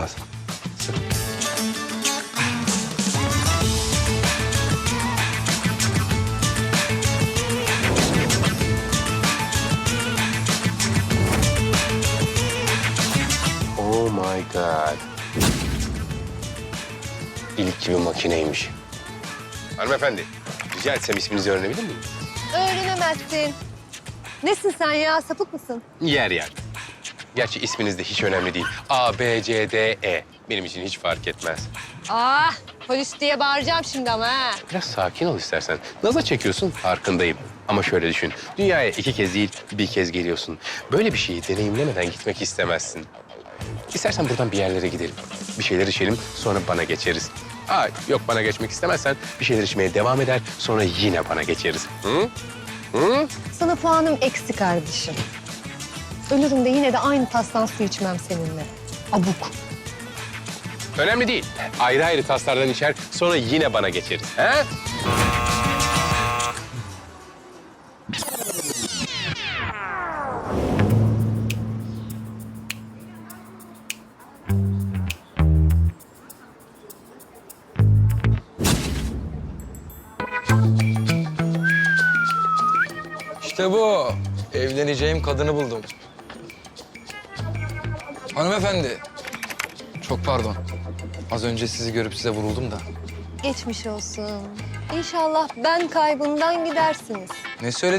olmaz. Oh my god. İlk gibi makineymiş. Hanımefendi, rica etsem isminizi öğrenebilir miyim? Öğrenemezsin. Nesin sen ya? Sapık mısın? Yer yer. Gerçi isminiz de hiç önemli değil. A, B, C, D, E. Benim için hiç fark etmez. Ah, polis diye bağıracağım şimdi ama ha. Biraz sakin ol istersen. Naza çekiyorsun, farkındayım. Ama şöyle düşün, dünyaya iki kez değil, bir kez geliyorsun. Böyle bir şeyi deneyimlemeden gitmek istemezsin. İstersen buradan bir yerlere gidelim. Bir şeyler içelim, sonra bana geçeriz. Aa, yok bana geçmek istemezsen bir şeyler içmeye devam eder, sonra yine bana geçeriz. Hı? Hı? Sana puanım eksi kardeşim. Ölürüm de yine de aynı tastan su içmem seninle. Abuk. Önemli değil. Ayrı ayrı taslardan içer, sonra yine bana geçeriz. He? İşte bu. Evleneceğim kadını buldum. Hanımefendi. Çok pardon. Az önce sizi görüp size vuruldum da. Geçmiş olsun. İnşallah ben kaybından gidersiniz. Ne söyledi?